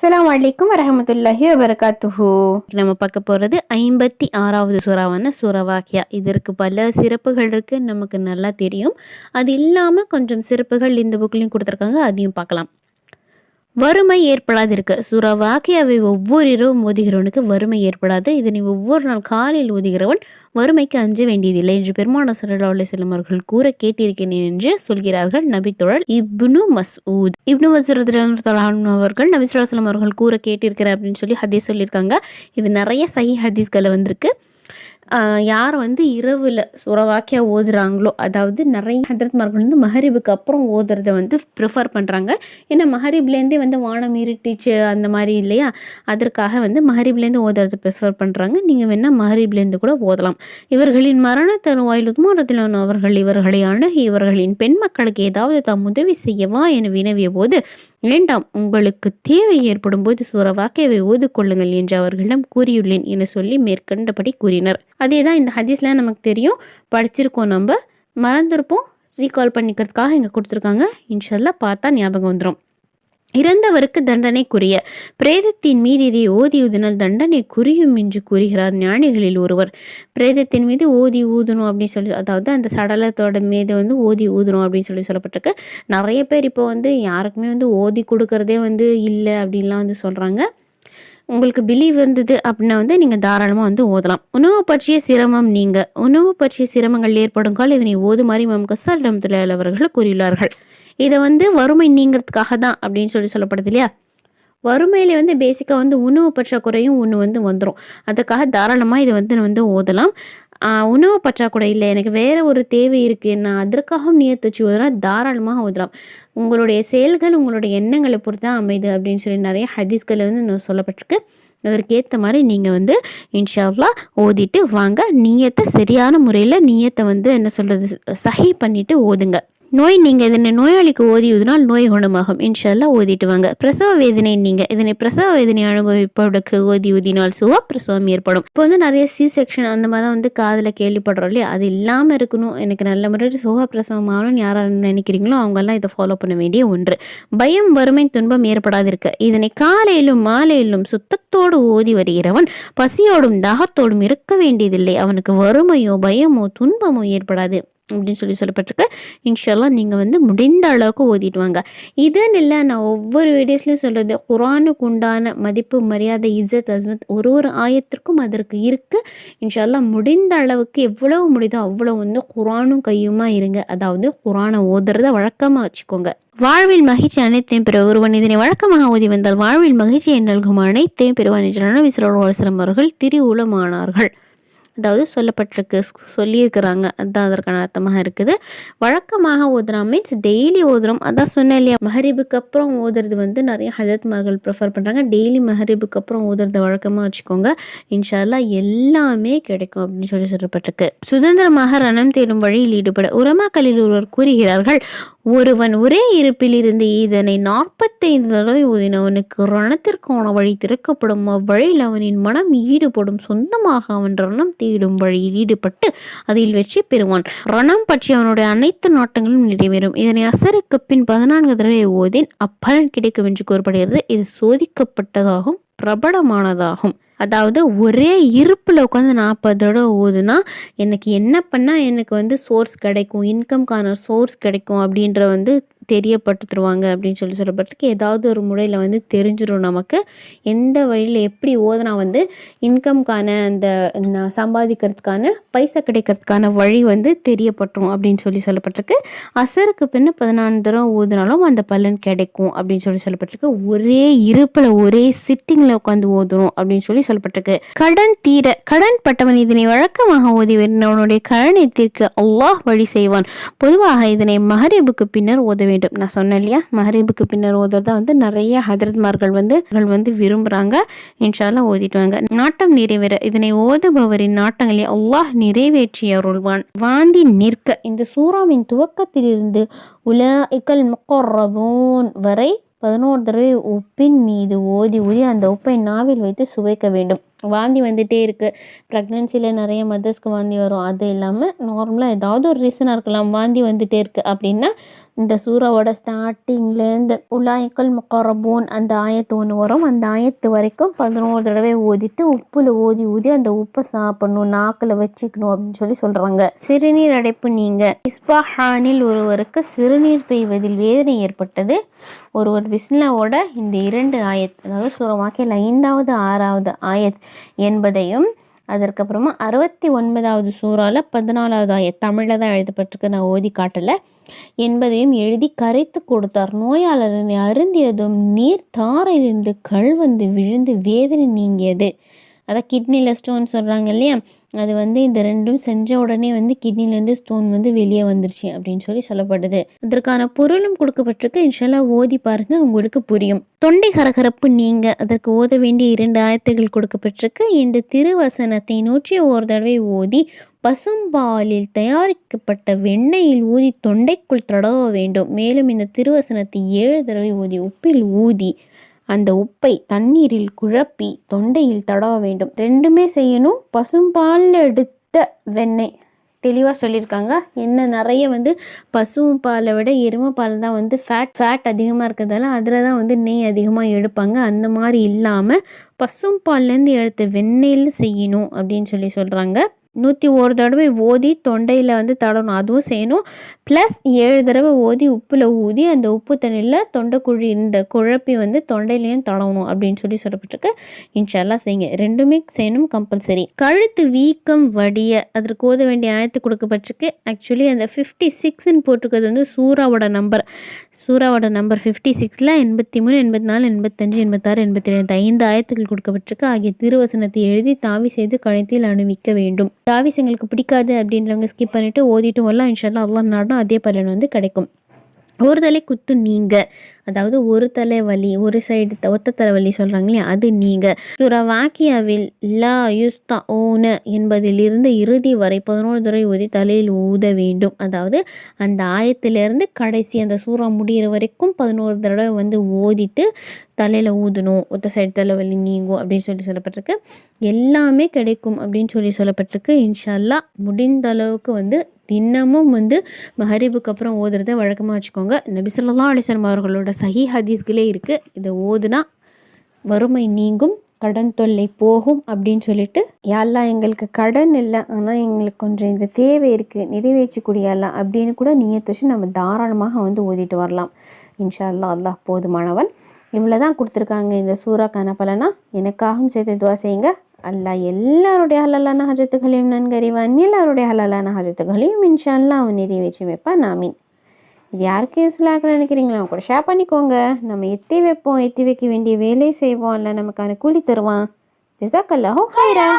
அஸ்லாம் அலைக்கும் வரமத்துல்லாஹி வபரகாத்துஹு. நம்ம பார்க்க போகிறது ஐம்பத்தி ஆறாவது சூறாவான சூறவாக்கியா. இதற்கு பல சிறப்புகள் இருக்குது நமக்கு நல்லா தெரியும். அது இல்லாமல் கொஞ்சம் சிறப்புகள் இந்த புக்லேயும் கொடுத்துருக்காங்க அதையும் பார்க்கலாம். வறுமை ஏற்படாதிருக்கு. சூறா வாக்கியாவை ஒவ்வொரு இரவும் ஓதுகிறவனுக்கு வறுமை ஏற்படாது. இதனை ஒவ்வொரு நாள் காலையில் ஓதுகிறவன் வறுமைக்கு அஞ்ச வேண்டியதில்லை என்று பெருமான சரலா செல்லும் அவர்கள் கூற கேட்டிருக்கிறேன் என்று சொல்கிறார்கள் நபித்தோழல் இப்னு மசூத். இப்னு மசூத் அவர்கள் நபி சொல்லா அவர்கள் கூற கேட்டிருக்கிறார் அப்படின்னு சொல்லி ஹதீஸ் சொல்லியிருக்காங்க. இது நிறைய சஹி ஹதீஸ்களை வந்திருக்கு. யார் வந்து இரவில் சுரவாக்கியாக ஓதுறாங்களோ அதாவது நிறைய ஹண்ட்ரத்மார்கள் வந்து மஹரிபுக்கு அப்புறம் ஓதுறதை வந்து ப்ரிஃபர் பண்ணுறாங்க ஏன்னா மஹரிப்லேருந்தே வந்து வானம் இருட்டிச்சு அந்த மாதிரி இல்லையா? அதற்காக வந்து மஹரிப்லேருந்து ஓதுறதை ப்ரிஃபர் பண்ணுறாங்க நீங்கள் வேணால் மஹரிப்லேருந்து கூட ஓதலாம். இவர்களின் மரண தருவாயில் உத்மாரத்திலான அவர்கள் இவர்களை அணுகி இவர்களின் பெண் மக்களுக்கு ஏதாவது தாம் உதவி செய்யவா என வினவிய போது வேண்டாம் உங்களுக்கு தேவை ஏற்படும் போது சூறவாக்கியவை ஓதுக்கொள்ளுங்கள் என்று அவர்களிடம் கூறியுள்ளேன் என சொல்லி மேற்கண்டபடி கூறினர். அதே தான் இந்த ஹதீஸ்லாம் நமக்கு தெரியும். படிச்சிருக்கோம் நம்ம. மறந்துருப்போம். ரீகால் பண்ணிக்கிறதுக்காக இங்கே கொடுத்துருக்காங்க. இன்ஷல்லா பார்த்தா ஞாபகம் வந்துடும் இறந்தவருக்கு தண்டனைக்குரிய. பிரேதத்தின் மீது இதை ஓதி ஊதினால் தண்டனை குறியும் என்று கூறுகிறார் ஞானிகளில் ஒருவர். பிரேதத்தின் மீது ஓதி ஊதணும் அப்படின்னு சொல்லி அதாவது அந்த சடலத்தோட மீது வந்து ஓதி ஊதணும் அப்படின்னு சொல்லி சொல்லப்பட்டிருக்கு. நிறைய பேர் இப்போ வந்து யாருக்குமே வந்து ஓதி கொடுக்கறதே வந்து இல்லை அப்படின்லாம் வந்து சொல்கிறாங்க உங்களுக்கு பிலீவ் இருந்தது அப்படின்னா வந்து நீங்கள் தாராளமாக வந்து ஓதலாம். உணவு பற்றிய சிரமம் நீங்கள் உணவு பற்றிய சிரமங்கள் ஏற்படும் கால் இதனை ஓதுமாறி மம் கசால் ரமத்துல்லால் அவர்கள் கூறியுள்ளார்கள். இதை வந்து வறுமை நீங்கிறதுக்காக தான் அப்படின்னு சொல்லி சொல்லப்படுது இல்லையா? வறுமையில் வந்து பேசிக்காக வந்து உணவு பற்றாக்குறையும் ஒன்று வந்து வந்துடும் அதுக்காக தாராளமாக இதை வந்து வந்து ஓதலாம். உணவு பற்றாக்குறை இல்லை எனக்கு வேறு ஒரு தேவை இருக்குது நான் அதற்காகவும் நியத்து வச்சு ஓதுனா தாராளமாக ஓதலாம். உங்களுடைய செயல்கள் உங்களுடைய எண்ணங்களை பொறுத்து தான் அமைது அப்படின்னு சொல்லி நிறைய ஹதீஸ்கள் வந்து இன்னும் சொல்லப்பட்டிருக்கு. அதற்கேற்ற மாதிரி நீங்கள் வந்து இன்ஷால்லா ஓதிட்டு வாங்க. நீயத்தை சரியான முறையில் நீயத்தை வந்து என்ன சொல்கிறது சஹி பண்ணிவிட்டு ஓதுங்க. நோய் நீங்கள் இதனை நோயாளிக்கு ஓதியதனால் நோய் குணமாகும். இன்ஷால்லா ஓதிட்டு வாங்க. பிரசவ வேதனை நீங்கள் இதனை பிரசவ வேதனை அனுபவிப்பவருக்கு ஓதி ஊதினால் சுக பிரசவம் ஏற்படும். இப்போ வந்து நிறைய சி செக்ஷன் அந்த மாதிரி தான் வந்து காதில் கேள்விப்படுறோம் இல்லையா? அது இல்லாமல் இருக்கணும். எனக்கு நல்ல முறையில் சுக பிரசவம் ஆகணும்னு யாராக நினைக்கிறீங்களோ அவங்கெல்லாம் இதை ஃபாலோ பண்ண வேண்டிய ஒன்று. பயம் வறுமை துன்பம் ஏற்படாதிருக்க. இதனை காலையிலும் மாலையிலும் சுத்தத்தோடு ஓதி வருகிறவன் பசியோடும் தாகத்தோடும் இருக்க வேண்டியதில்லை. அவனுக்கு வறுமையோ பயமோ துன்பமோ ஏற்படாது. அப்படின்னு சொல்லி சொல்லப்பட்டிருக்கு. இன்ஷால்லாம் நீங்கள் வந்து முடிந்த அளவுக்கு ஓதிட்டு வாங்க. இதுன்னு இல்லை நான் ஒவ்வொரு வீடியோஸ்லையும் சொல்கிறது குரானுக்கு உண்டான மதிப்பு மரியாதை இஸ்ஸத் அஸ்மத் ஒரு ஒரு ஆயத்திற்கும் அதற்கு இருக்குது இன்ஷால்லா முடிந்த அளவுக்கு எவ்வளவு முடியுதோ அவ்வளோ வந்து குரானும் கையுமா இருங்க. அதாவது குரானை ஓதுறத வழக்கமாக வச்சுக்கோங்க. வாழ்வில் மகிழ்ச்சி அனைத்தையும் பெற ஒருவன் இதனை வழக்கமாக ஓதி வந்தால் வாழ்வில் மகிழ்ச்சியை நல்கும் அனைத்தையும் பெறுவான் என்று நபி ஸல்லல்லாஹு அவர்கள் திரி உளமானார்கள் அதாவது சொல்லப்பட்டிருக்கு சொல்லியிருக்கிறாங்க. அதுதான் அதற்கான அர்த்தமாக இருக்குது. வழக்கமாக ஓதுறோம் மீன்ஸ் டெய்லி ஓதுறோம். அதான் சொன்னேன் இல்லையா? மஹரிபுக்கு அப்புறம் ஓதுறது வந்து நிறைய ஹஜரத்மார்கள் ப்ரிஃபர் பண்ணுறாங்க டெய்லி மஹரிபுக்கு அப்புறம் ஓதுறத வழக்கமாக வச்சுக்கோங்க. இன்ஷால்லா எல்லாமே கிடைக்கும் அப்படின்னு சொல்லி சொல்லப்பட்டிருக்கு. சுதந்திரமாக ரணம் தேடும் வழியில் ஈடுபட உரமாக்கலில் ஒருவர் கூறுகிறார்கள் ஒருவன் ஒரே இருப்பிலிருந்து இதனை நாற்பத்தைந்து தடவை ஓதினவனுக்கு ரணத்திற்கான வழி திறக்கப்படும். அவ்வழியில் அவனின் மனம் ஈடுபடும். சொந்தமாக அவன் ரணம் தேடும் வழியில் ஈடுபட்டு அதில் வெற்றி பெறுவான். ரணம் பற்றி அவனுடைய அனைத்து நாட்டங்களும் நிறைவேறும். இதனை அசருக்கு பின் பதினான்கு தடவை ஓதின் அப்பலன் கிடைக்கும் என்று கூறப்படுகிறது. இது சோதிக்கப்பட்டதாகும் பிரபலமானதாகும். அதாவது ஒரே இருப்பில் உட்காந்து நாற்பது தடவை ஓதுனா எனக்கு என்ன பண்ணால் எனக்கு வந்து சோர்ஸ் கிடைக்கும் இன்கம்க்கான சோர்ஸ் கிடைக்கும் அப்படின்ற வந்து தெரியப்படுத்துருவாங்க அப்படின்னு சொல்லி சொல்லப்பட்டிருக்கு. ஏதாவது ஒரு முறையில் வந்து தெரிஞ்சிடும் நமக்கு. எந்த வழியில் எப்படி ஓதுனா வந்து இன்கம்க்கான அந்த நான் சம்பாதிக்கிறதுக்கான பைசா கிடைக்கிறதுக்கான வழி வந்து தெரியப்பட்டுரும் அப்படின்னு சொல்லி சொல்லப்பட்டிருக்கு. அசருக்கு பின்ன பதினாலு தடவை ஓதுனாலும் அந்த பலன் கிடைக்கும் அப்படின்னு சொல்லி சொல்லப்பட்டிருக்கு. ஒரே இருப்பில் ஒரே சிட்டிங்கில் உட்காந்து ஓதுறோம் அப்படின்னு சொல்லி சொல்லப்பட்டிருக்கு. கடன் தீர கடன் பட்டவன் இதனை வழக்கமாக ஓதி அவனுடைய கடனை தீர்க்க அல்லாஹ் வழி செய்வான். பொதுவாக இதனை மகரீபுக்கு பின்னர் ஓத வேண்டும். நான் சொன்னேன் இல்லையா? மகரீபுக்கு பின்னர் ஓதுறதா வந்து நிறைய ஹதரத்மார்கள் வந்து அவர்கள் வந்து விரும்புகிறாங்க இன்ஷால்லாம் ஓதிட்டு வாங்க. நாட்டம் நிறைவேற இதனை ஓதுபவரின் நாட்டங்களை அல்லாஹ் நிறைவேற்றி அருள்வான் வாந்தி நிற்க இந்த சூறாவின் துவக்கத்திலிருந்து உலாஇக்கல் முக்கர்ரபூன் வரை பதினோரு தடவை உப்பின் மீது ஓதி ஊதி அந்த உப்பை நாவில் வைத்து சுவைக்க வேண்டும். வாந்தி வந்துட்டே இருக்குது ப்ரெக்னென்சியில் நிறைய மதர்ஸ்க்கு வாந்தி வரும். அது இல்லாமல் நார்மலாக ஏதாவது ஒரு ரீசனாக இருக்கலாம். வாந்தி வந்துட்டே இருக்குது அப்படின்னா இந்த சூறாவோட ஸ்டார்டிங்லேருந்து உலாய்க்கல் முக்கரபோன் அந்த ஆயத்து ஒன்று வரும். அந்த ஆயத்து வரைக்கும் பதினோரு தடவை ஓதிட்டு உப்பில் ஓதி ஊதி அந்த உப்பை சாப்பிடணும். நாக்கில் வச்சுக்கணும் அப்படின்னு சொல்லி சொல்கிறாங்க சிறுநீர் அடைப்பு நீங்கள் இஸ்பாஹானில் ஒருவருக்கு சிறுநீர் பெய்வதில் வேதனை ஏற்பட்டது. ஒரு ஒரு பிஸ்மில்லாவோட இந்த இரண்டு ஆயத் அதாவது சூரமாக்கியில் ஐந்தாவது ஆறாவது ஆயத் என்பதையும் அதற்கப்புறமா அறுபத்தி ஒன்பதாவது சூறாவில் பதினாலாவது ஆயத் தமிழில் தான் எழுதப்பட்டிருக்கு நான் ஓதி காட்டலை என்பதையும் எழுதி கரைத்து கொடுத்தார். நோயாளரனை அருந்தியதும் நீர் தாரையிலிருந்து கல் வந்து விழுந்து வேதனை நீங்கியது. அதான் கிட்னியில் ஸ்டோன் சொல்கிறாங்க இல்லையா? அது வந்து இந்த ரெண்டும் செஞ்ச உடனே வந்து கிட்னிலேருந்து ஸ்டோன் வந்து வெளியே வந்துருச்சு அப்படின்னு சொல்லி சொல்லப்படுது. அதற்கான பொருளும் கொடுக்கப்பட்டிருக்கு. இன்ஷால்லா ஓதி பாருங்கள் உங்களுக்கு புரியும். தொண்டை கரகரப்பு நீங்க அதற்கு ஓத வேண்டிய இரண்டு ஆயத்துகள் கொடுக்கப்பட்டிருக்கு. இந்த திருவசனத்தை நூற்றி ஒரு தடவை ஓதி பசும்பாலில் தயாரிக்கப்பட்ட வெண்ணெயில் ஊதி தொண்டைக்குள் தடவ வேண்டும். மேலும் இந்த திருவசனத்தை ஏழு தடவை ஊதி உப்பில் ஊதி அந்த உப்பை தண்ணீரில் குழப்பி தொண்டையில் தடவ வேண்டும். ரெண்டுமே செய்யணும். பசும்பாலில் எடுத்த வெண்ணெய். தெளிவாக சொல்லியிருக்காங்க. என்ன நிறைய வந்து பசுவும் பாலை விட எருமை பால் தான் வந்து ஃபேட் ஃபேட் அதிகமாக இருக்கிறதால அதில் தான் வந்து நெய் அதிகமாக எடுப்பாங்க. அந்த மாதிரி இல்லாமல் பசும் பால்லேருந்து எடுத்த வெண்ணெயில் செய்யணும் அப்படின்னு சொல்லி சொல்கிறாங்க நூற்றி ஒரு தடவை ஓதி தொண்டையில் வந்து தடணும். அதுவும் செய்யணும். ப்ளஸ் ஏழு தடவை ஓதி உப்பில் ஊதி அந்த உப்பு தண்ணியில் தொண்டைக்குழி இந்த குழப்பி வந்து தொண்டையிலையும் தடவணும் அப்படின்னு சொல்லி சொல்லப்பட்டிருக்கு. இன்ஷால்லாம் செய்யுங்க. ரெண்டுமே செய்யணும் கம்பல்சரி கழுத்து வீக்கம் வடிய அதற்கு ஓத வேண்டிய ஆயத்து கொடுக்கப்பட்டிருக்கு. ஆக்சுவலி அந்த ஃபிஃப்டி சிக்ஸ்ன்னு போட்டிருக்கிறது வந்து சூறாவோட நம்பர் சூறாவோட நம்பர் ஃபிஃப்டி சிக்ஸில் எண்பத்தி மூணு எண்பத்தி நாலு எண்பத்தஞ்சு எண்பத்தாறு எண்பத்தி ரெண்டு ஐந்து ஆயத்துக்கள் கொடுக்கப்பட்டிருக்கு. ஆகிய திருவசனத்தை எழுதி தாவி செய்து கழுத்தில் அணிவிக்க வேண்டும். டாவிஸ் எங்களுக்கு பிடிக்காது அப்படின்றவங்க ஸ்கிப் பண்ணிவிட்டு ஓதிட்டு வரலாம். இன்ஷால்லா அல்லா நாடும் அதே பலன் வந்து கிடைக்கும். ஒரு தலை குத்து நீங்க. அதாவது ஒரு தலை வலி ஒரு சைடு ஒத்த தலைவலி சொல்கிறாங்க இல்லையா அது நீங்க. சுரவாக்கியாவில் லா யுஸ்தா ஓன என்பதிலிருந்து இறுதி வரை பதினோரு தடவை ஊதி தலையில் ஊத வேண்டும். அதாவது அந்த ஆயத்திலிருந்து கடைசி அந்த சூறா முடிகிற வரைக்கும் பதினோரு தடவை வந்து ஓதிட்டு தலையில் ஊதணும். ஒத்த சைடு தலைவலி நீங்கும் அப்படின்னு சொல்லி சொல்லப்பட்டிருக்கு. எல்லாமே கிடைக்கும் அப்படின்னு சொல்லி சொல்லப்பட்டிருக்கு. இன்ஷால்லா முடிந்த அளவுக்கு வந்து தினமும் வந்து மஹரிபுக்கு அப்புறம் ஓதுறத வழக்கமாக வச்சுக்கோங்க. நபிசல்லா ஸல்லல்லாஹு அவர்களோட சஹி ஹதீஸ்களே இருக்குது இதை ஓதுனா வறுமை நீங்கும் கடன் தொல்லை போகும் அப்படின்னு சொல்லிட்டு யாரெல்லாம் எங்களுக்கு கடன் இல்லை ஆனால் எங்களுக்கு கொஞ்சம் இந்த தேவை இருக்குது நிறைவேற்றக்கூடியலாம் அப்படின்னு கூட நீயத்து வச்சு நம்ம தாராளமாக வந்து ஓதிட்டு வரலாம். இன்ஷா அல்லாஹ் அல்லாஹ் போதுமானவன். இவ்வளோ தான் கொடுத்துருக்காங்க இந்த சூறாக்கான பலனா எனக்காகவும் சேர்த்து துவா செய்யுங்க. அல்லாஹ் எல்லாருடைய ஹலாலான ஹஜத்துகளையும் நன்கறிவான். எல்லாருடைய ஹலாலான ஹஜத்துகளையும் இன்ஷா அவன் நிறைவேற்றி வைப்பான். நாமீன் இது யாருக்கு யூஸ்ஃபுல்லாக இருக்குன்னு நினைக்கிறீங்களா? அவங்க கூட ஷேர் பண்ணிக்கோங்க. நம்ம எத்தி வைப்போம். எத்தி வைக்க வேண்டிய வேலையை செய்வோம். இல்லை நமக்கான கூலி தருவான். ஜிசாக்கல்லாஹோ ஹைரா.